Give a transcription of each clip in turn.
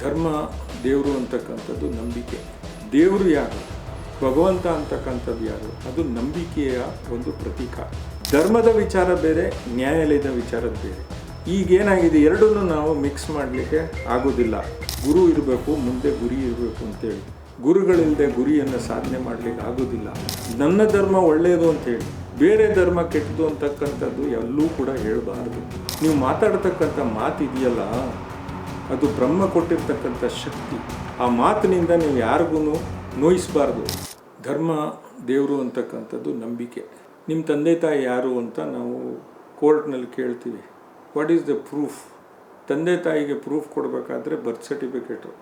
ಧರ್ಮ ದೇವರು ಅಂತಕ್ಕಂಥದ್ದು ನಂಬಿಕೆ. ದೇವರು ಯಾರು? ಭಗವಂತ ಅಂತಕ್ಕಂಥದ್ದು ಯಾರು? ಅದು ನಂಬಿಕೆಯ ಒಂದು ಪ್ರತೀಕ. ಧರ್ಮದ ವಿಚಾರ ಬೇರೆ, ನ್ಯಾಯಾಲಯದ ವಿಚಾರ ಬೇರೆ. ಈಗೇನಾಗಿದೆ? ಎರಡನ್ನೂ ನಾವು ಮಿಕ್ಸ್ ಮಾಡಲಿಕ್ಕೆ ಆಗೋದಿಲ್ಲ. ಗುರು ಇರಬೇಕು, ಮುಂದೆ ಗುರಿ ಇರಬೇಕು ಅಂತೇಳಿ. ಗುರುಗಳಿಲ್ಲದೆ ಗುರಿಯನ್ನು ಸಾಧನೆ ಮಾಡಲಿಕ್ಕೆ ಆಗೋದಿಲ್ಲ. ನನ್ನ ಧರ್ಮ ಒಳ್ಳೆಯದು ಅಂತೇಳಿ. ಬೇರೆ ಧರ್ಮ ಕೆಟ್ಟದು ಅಂತಕ್ಕಂಥದ್ದು ಎಲ್ಲೂ ಕೂಡ ಹೇಳಬಾರ್ದು. ನೀವು ಮಾತಾಡ್ತಕ್ಕಂಥ ಮಾತು ಇದೆಯಲ್ಲ ಅದು ಬ್ರಹ್ಮ ಕೊಟ್ಟಿರ್ತಕ್ಕಂಥ ಶಕ್ತಿ. ಆ ಮಾತಿನಿಂದ ನೀವು ಯಾರಿಗೂ ನೋಯಿಸಬಾರ್ದು. ಧರ್ಮ ದೇವರು ಅಂತಕ್ಕಂಥದ್ದು ನಂಬಿಕೆ. ನಿಮ್ಮ ತಂದೆ ತಾಯಿ ಯಾರು ಅಂತ ನಾವು ಕೋರ್ಟ್ನಲ್ಲಿ ಕೇಳ್ತೀವಿ. ವಾಟ್ ಈಸ್ ದ ಪ್ರೂಫ್ ತಂದೆ ತಾಯಿಗೆ ಪ್ರೂಫ್ ಕೊಡಬೇಕಾದ್ರೆ ಬರ್ತ್ ಸರ್ಟಿಫಿಕೇಟು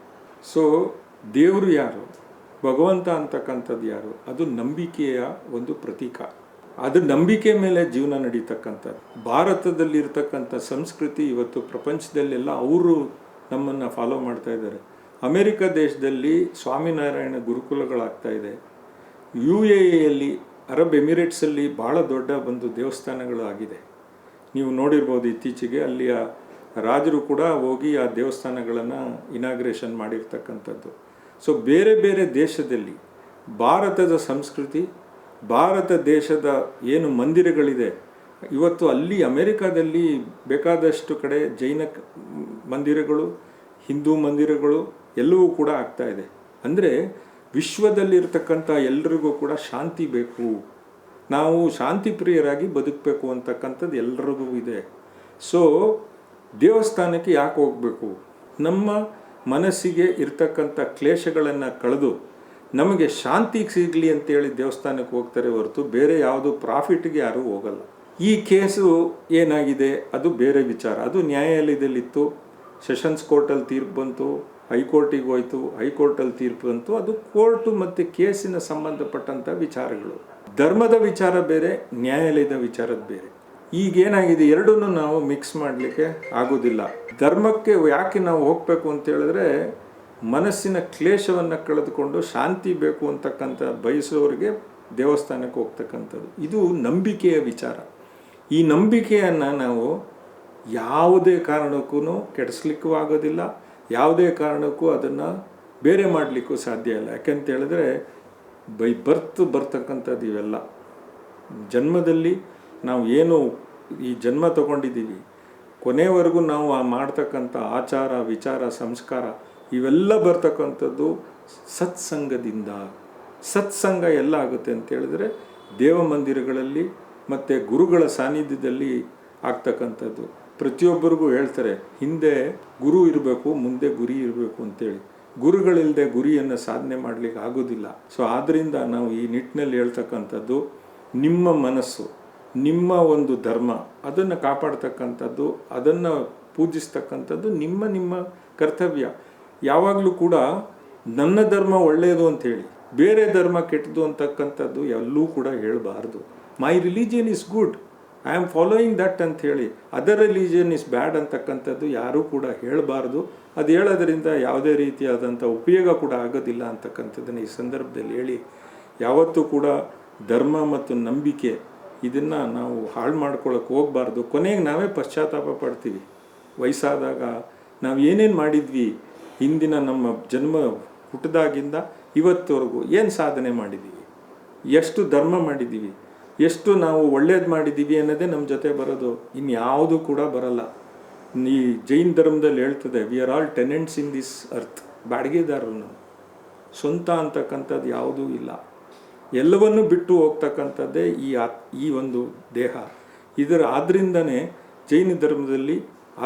ಸೊ ದೇವರು ಯಾರು? ಭಗವಂತ ಅಂತಕ್ಕಂಥದ್ದು ಯಾರು? ಅದು ನಂಬಿಕೆಯ ಒಂದು ಪ್ರತೀಕ. ಅದು ನಂಬಿಕೆ ಮೇಲೆ ಜೀವನ ನಡೀತಕ್ಕಂಥದ್ದು. ಭಾರತದಲ್ಲಿರ್ತಕ್ಕಂಥ ಸಂಸ್ಕೃತಿ ಇವತ್ತು ಪ್ರಪಂಚದಲ್ಲೆಲ್ಲ ಅವರು ನಮ್ಮನ್ನು ಫಾಲೋ ಮಾಡ್ತಾ ಇದ್ದಾರೆ. ಅಮೇರಿಕ ದೇಶದಲ್ಲಿ ಸ್ವಾಮಿನಾರಾಯಣ ಗುರುಕುಲಗಳಾಗ್ತಾ ಇದೆ. ಯು ಎ ಎಲ್ಲಿ ಅರಬ್ ಎಮಿರೇಟ್ಸಲ್ಲಿ ಭಾಳ ದೊಡ್ಡ ಒಂದು ದೇವಸ್ಥಾನಗಳು ಆಗಿದೆ. ನೀವು ನೋಡಿರ್ಬೋದು ಇತ್ತೀಚೆಗೆ ಅಲ್ಲಿಯ ರಾಜರು ಕೂಡ ಹೋಗಿ ಆ ದೇವಸ್ಥಾನಗಳನ್ನು ಇನಾಗ್ರೇಷನ್ ಮಾಡಿರ್ತಕ್ಕಂಥದ್ದು. ಸೊ ಬೇರೆ ಬೇರೆ ದೇಶದಲ್ಲಿ ಭಾರತದ ಸಂಸ್ಕೃತಿ, ಭಾರತ ದೇಶದ ಏನು ಮಂದಿರಗಳಿದೆ ಇವತ್ತು ಅಲ್ಲಿ ಅಮೆರಿಕಾದಲ್ಲಿ ಬೇಕಾದಷ್ಟು ಕಡೆ ಜೈನ ಮಂದಿರಗಳು, ಹಿಂದೂ ಮಂದಿರಗಳು ಎಲ್ಲವೂ ಕೂಡ ಆಗ್ತಾ ಇದೆ. ಅಂದರೆ ವಿಶ್ವದಲ್ಲಿರ್ತಕ್ಕಂಥ ಎಲ್ರಿಗೂ ಕೂಡ ಶಾಂತಿ ಬೇಕು. ನಾವು ಶಾಂತಿ ಪ್ರಿಯರಾಗಿ ಬದುಕಬೇಕು ಅಂತಕ್ಕಂಥದ್ದು ಎಲ್ರಿಗೂ ಇದೆ. ಸೊ ದೇವಸ್ಥಾನಕ್ಕೆ ಯಾಕೆ ಹೋಗಬೇಕು? ನಮ್ಮ ಮನಸ್ಸಿಗೆ ಇರ್ತಕ್ಕಂಥ ಕ್ಲೇಶಗಳನ್ನು ಕಳೆದು ನಮಗೆ ಶಾಂತಿ ಸಿಗಲಿ ಅಂತೇಳಿ ದೇವಸ್ಥಾನಕ್ಕೆ ಹೋಗ್ತಾರೆ ಹೊರತು ಬೇರೆ ಯಾವುದು ಪ್ರಾಫಿಟ್ಗೆ ಯಾರೂ ಹೋಗಲ್ಲ. ಈ ಕೇಸು ಏನಾಗಿದೆ? ಅದು ಬೇರೆ ವಿಚಾರ. ಅದು ನ್ಯಾಯಾಲಯದಲ್ಲಿತ್ತು. ಸೆಷನ್ಸ್ ಕೋರ್ಟಲ್ಲಿ ತೀರ್ಪು ಬಂತು. ಹೈಕೋರ್ಟಿಗೆ ಹೋಯ್ತು. ಹೈಕೋರ್ಟಲ್ಲಿ ತೀರ್ಪು ಬಂತು. ಅದು ಕೋರ್ಟು ಮತ್ತು ಕೇಸಿನ ಸಂಬಂಧಪಟ್ಟಂಥ ವಿಚಾರಗಳು. ಧರ್ಮದ ವಿಚಾರ ಬೇರೆ, ನ್ಯಾಯಾಲಯದ ವಿಚಾರದ ಬೇರೆ. ಈಗೇನಾಗಿದೆ? ಎರಡನ್ನೂ ನಾವು ಮಿಕ್ಸ್ ಮಾಡಲಿಕ್ಕೆ ಆಗೋದಿಲ್ಲ. ಧರ್ಮಕ್ಕೆ ಯಾಕೆ ನಾವು ಹೋಗಬೇಕು ಅಂತ ಹೇಳಿದ್ರೆ, ಮನಸ್ಸಿನ ಕ್ಲೇಶವನ್ನು ಕಳೆದುಕೊಂಡು ಶಾಂತಿ ಬೇಕು ಅಂತಕ್ಕಂಥ ಬಯಸೋರಿಗೆ ದೇವಸ್ಥಾನಕ್ಕೆ ಹೋಗ್ತಕ್ಕಂಥದ್ದು. ಇದು ನಂಬಿಕೆಯ ವಿಚಾರ. ಈ ನಂಬಿಕೆಯನ್ನು ನಾವು ಯಾವುದೇ ಕಾರಣಕ್ಕೂ ಕೆಡಿಸ್ಲಿಕ್ಕೂ ಆಗೋದಿಲ್ಲ. ಯಾವುದೇ ಕಾರಣಕ್ಕೂ ಅದನ್ನು ಬೇರೆ ಮಾಡಲಿಕ್ಕೂ ಸಾಧ್ಯ ಇಲ್ಲ. ಯಾಕೆಂತ ಹೇಳಿದ್ರೆ, ಬೈ ಬರ್ತ್ ಬರ್ತಕ್ಕಂಥದ್ದು ಇವೆಲ್ಲ. ಜನ್ಮದಲ್ಲಿ ನಾವು ಏನು ಈ ಜನ್ಮ ತಗೊಂಡಿದ್ದೀವಿ, ಕೊನೆವರೆಗೂ ನಾವು ಆ ಮಾಡ್ತಕ್ಕಂಥ ಆಚಾರ, ವಿಚಾರ, ಸಂಸ್ಕಾರ ಇವೆಲ್ಲ ಬರ್ತಕ್ಕಂಥದ್ದು ಸತ್ಸಂಗದಿಂದ. ಸತ್ಸಂಗ ಎಲ್ಲ ಆಗುತ್ತೆ ಅಂತೇಳಿದ್ರೆ ದೇವ ಮಂದಿರಗಳಲ್ಲಿ ಮತ್ತು ಗುರುಗಳ ಸಾನ್ನಿಧ್ಯದಲ್ಲಿ ಆಗ್ತಕ್ಕಂಥದ್ದು. ಪ್ರತಿಯೊಬ್ಬರಿಗೂ ಹೇಳ್ತಾರೆ, ಹಿಂದೆ ಗುರು ಇರಬೇಕು, ಮುಂದೆ ಗುರಿ ಇರಬೇಕು ಅಂತೇಳಿ. ಗುರುಗಳಿಲ್ಲದೆ ಗುರಿಯನ್ನು ಸಾಧನೆ ಮಾಡಲಿಕ್ಕೆ ಆಗೋದಿಲ್ಲ. ಸೊ ಆದ್ದರಿಂದ ನಾವು ಈ ನಿಟ್ಟಿನಲ್ಲಿ ಹೇಳ್ತಕ್ಕಂಥದ್ದು, ನಿಮ್ಮ ಮನಸ್ಸು, ನಿಮ್ಮ ಒಂದು ಧರ್ಮ, ಅದನ್ನು ಕಾಪಾಡ್ತಕ್ಕಂಥದ್ದು, ಅದನ್ನು ಪೂಜಿಸ್ತಕ್ಕಂಥದ್ದು ನಿಮ್ಮ ನಿಮ್ಮ ಕರ್ತವ್ಯ. ಯಾವಾಗಲೂ ಕೂಡ ನನ್ನ ಧರ್ಮ ಒಳ್ಳೆಯದು ಅಂತೇಳಿ, ಬೇರೆ ಧರ್ಮ ಕೆಟ್ಟದು ಅಂತಕ್ಕಂಥದ್ದು ಎಲ್ಲೂ ಕೂಡ ಹೇಳಬಾರ್ದು. My religion is good I am following that ಅಂತ ಹೇಳಿ. ಅದರ್ ರಿಲಿಜಿಯನ್ ಇಸ್ ಬ್ಯಾಡ್ ಅಂತಕ್ಕಂಥದ್ದು ಯಾರೂ ಕೂಡ ಹೇಳಬಾರ್ದು. ಅದು ಹೇಳೋದರಿಂದ ಯಾವುದೇ ರೀತಿಯಾದಂಥ ಉಪಯೋಗ ಕೂಡ ಆಗೋದಿಲ್ಲ ಅಂತಕ್ಕಂಥದ್ದನ್ನು ಈ ಸಂದರ್ಭದಲ್ಲಿ ಹೇಳಿ. ಯಾವತ್ತೂ ಕೂಡ ಧರ್ಮ ಮತ್ತು ನಂಬಿಕೆ ಇದನ್ನು ನಾವು ಹಾಳು ಮಾಡ್ಕೊಳ್ಳೋಕೆ ಹೋಗಬಾರ್ದು. ಕೊನೆಗೆ ನಾವೇ ಪಶ್ಚಾತ್ತಾಪ ಪಡ್ತೀವಿ. ವಯಸ್ಸಾದಾಗ ನಾವು ಏನೇನು ಮಾಡಿದ್ವಿ ಹಿಂದಿನ ನಮ್ಮ ಜನ್ಮ ಹುಟ್ಟಿದಾಗಿಂದ ಇವತ್ತವರೆಗೂ ಏನು ಸಾಧನೆ ಮಾಡಿದ್ದೀವಿ ಎಷ್ಟು ಧರ್ಮ ಮಾಡಿದ್ದೀವಿ ಎಷ್ಟು ನಾವು ಒಳ್ಳೇದು ಮಾಡಿದ್ದೀವಿ ಅನ್ನೋದೇ ನಮ್ಮ ಜೊತೆ ಬರೋದು. ಇನ್ಯಾವುದು ಕೂಡ ಬರಲ್ಲ. ಈ ಜೈನ್ ಧರ್ಮದಲ್ಲಿ ಹೇಳ್ತದೆ we are all tenants in this earth ಬಾಡಿಗೆದಾರರು ನಾವು ಸ್ವಂತ ಅಂತಕ್ಕಂಥದ್ದು ಯಾವುದೂ ಇಲ್ಲ. ಎಲ್ಲವನ್ನೂ ಬಿಟ್ಟು ಹೋಗ್ತಕ್ಕಂಥದ್ದೇ ಈ ಈ ಒಂದು ದೇಹ. ಇದರ ಆದ್ದರಿಂದನೇ ಜೈನ ಧರ್ಮದಲ್ಲಿ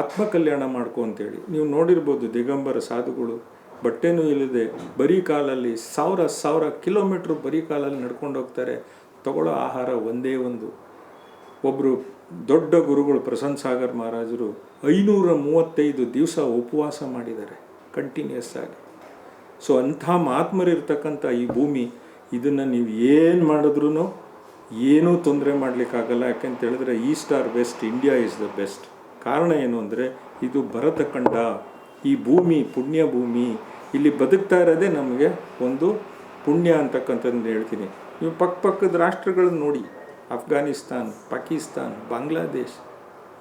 ಆತ್ಮಕಲ್ಯಾಣ ಮಾಡ್ಕೊ ಅಂತೇಳಿ. ನೀವು ನೋಡಿರ್ಬೋದು ದಿಗಂಬರ ಸಾಧುಗಳು, ಬಟ್ಟೆನೂ ಇಲ್ಲದೆ ಬರೀ ಕಾಲಲ್ಲಿ ಸಾವಿರ ಸಾವಿರ ಕಿಲೋಮೀಟ್ರ್ ಬರೀ ಕಾಲಲ್ಲಿ ನಡ್ಕೊಂಡು ಹೋಗ್ತಾರೆ. ತಗೊಳ್ಳೋ ಆಹಾರ ಒಂದೇ ಒಂದು. ಒಬ್ಬರು ದೊಡ್ಡ ಗುರುಗಳು ಪ್ರಸನ್ನ ಸಾಗರ್ ಮಹಾರಾಜರು ಐನೂರ ಮೂವತ್ತೈದು ದಿವಸ ಉಪವಾಸ ಮಾಡಿದ್ದಾರೆ ಕಂಟಿನ್ಯೂಸ್ ಆಗಿ. ಸೊ ಅಂಥ ಮಹಾತ್ಮರಿರ್ತಕ್ಕಂಥ ಈ ಭೂಮಿ, ಇದನ್ನು ನೀವು ಏನು ಮಾಡಿದ್ರೂ ಏನೂ ತೊಂದರೆ ಮಾಡಲಿಕ್ಕಾಗಲ್ಲ. ಯಾಕೆಂತ ಹೇಳಿದ್ರೆ east or west India is the best ಕಾರಣ ಏನು ಅಂದರೆ, ಇದು ಭರತಖಂಡ. ಈ ಭೂಮಿ, ಪುಣ್ಯ ಭೂಮಿ, ಇಲ್ಲಿ ಬದುಕ್ತಾ ಇರೋದೇ ನಮಗೆ ಒಂದು ಪುಣ್ಯ ಅಂತಕ್ಕಂಥದ್ದು ಹೇಳ್ತೀನಿ. ನೀವು ಪಕ್ಕ ಪಕ್ಕದ ರಾಷ್ಟ್ರಗಳನ್ನ ನೋಡಿ. ಅಫ್ಘಾನಿಸ್ತಾನ್ ಪಾಕಿಸ್ತಾನ್, ಬಾಂಗ್ಲಾದೇಶ್.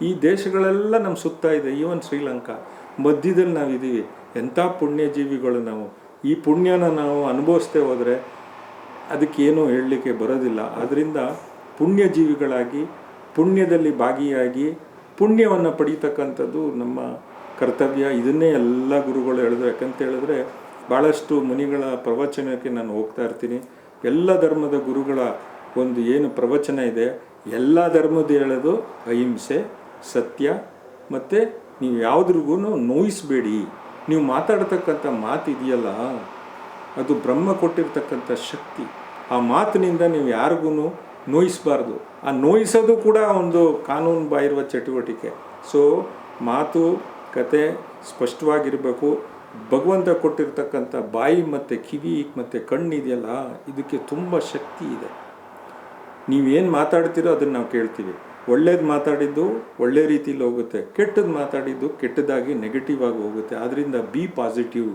ಈ ದೇಶಗಳೆಲ್ಲ ನಮ್ಮ ಸುತ್ತ ಇದೆ. ಈವನ್ ಶ್ರೀಲಂಕಾ. ಮಧ್ಯದಲ್ಲಿ ನಾವಿದ್ದೀವಿ ಎಂಥ ಪುಣ್ಯಜೀವಿಗಳು ನಾವು. ಈ ಪುಣ್ಯನ ನಾವು ಅನುಭವಿಸ್ತೇ ಹೋದರೆ ಅದಕ್ಕೇನೂ ಹೇಳಲಿಕ್ಕೆ ಬರೋದಿಲ್ಲ. ಆದ್ದರಿಂದ ಪುಣ್ಯಜೀವಿಗಳಾಗಿ, ಪುಣ್ಯದಲ್ಲಿ ಭಾಗಿಯಾಗಿ, ಪುಣ್ಯವನ್ನು ಪಡೀತಕ್ಕಂಥದ್ದು ನಮ್ಮ ಕರ್ತವ್ಯ. ಇದನ್ನೇ ಎಲ್ಲ ಗುರುಗಳು ಹೇಳಿದ್ರು. ಯಾಕಂತ ಹೇಳಿದ್ರೆ ಭಾಳಷ್ಟು ಮುನಿಗಳ ಪ್ರವಚನಕ್ಕೆ ನಾನು ಹೋಗ್ತಾ ಇರ್ತೀನಿ. ಎಲ್ಲ ಧರ್ಮದ ಗುರುಗಳ ಒಂದು ಏನು ಪ್ರವಚನ ಇದೆ, ಎಲ್ಲ ಧರ್ಮದ ಹೇಳೋದು ಅಹಿಂಸೆ, ಸತ್ಯ, ಮತ್ತು ನೀವು ಯಾವುದ್ರಿಗೂ ನೋಯಿಸಬೇಡಿ. ನೀವು ಮಾತಾಡ್ತಕ್ಕಂಥ ಮಾತು ಇದೆಯಲ್ಲ, ಅದು ಬ್ರಹ್ಮ ಕೊಟ್ಟಿರ್ತಕ್ಕಂಥ ಶಕ್ತಿ. ಆ ಮಾತಿನಿಂದ ನೀವು ಯಾರಿಗೂ ನೋಯಿಸಬಾರ್ದು. ಆ ನೋಯಿಸೋದು ಕೂಡ ಒಂದು ಕಾನೂನು ಬಾಯಿರುವ ಚಟುವಟಿಕೆ. ಸೊ ಮಾತು, ಕತೆ ಸ್ಪಷ್ಟವಾಗಿರಬೇಕು. ಭಗವಂತ ಕೊಟ್ಟಿರ್ತಕ್ಕಂಥ ಬಾಯಿ ಮತ್ತು ಕಿವಿ ಮತ್ತು ಕಣ್ಣಿದೆಯಲ್ಲ ಇದಕ್ಕೆ ತುಂಬ ಶಕ್ತಿ ಇದೆ. ನೀವೇನು ಮಾತಾಡ್ತೀರೋ ಅದನ್ನು ನಾವು ಕೇಳ್ತೀವಿ. ಒಳ್ಳೇದು ಮಾತಾಡಿದ್ದು ಒಳ್ಳೆ ರೀತಿಲಿ ಹೋಗುತ್ತೆ ಕೆಟ್ಟದ್ದು ಮಾತಾಡಿದ್ದು ಕೆಟ್ಟದಾಗಿ ನೆಗೆಟಿವ್ ಆಗಿ ಹೋಗುತ್ತೆ. ಆದ್ದರಿಂದ ಬಿ ಪಾಸಿಟಿವ್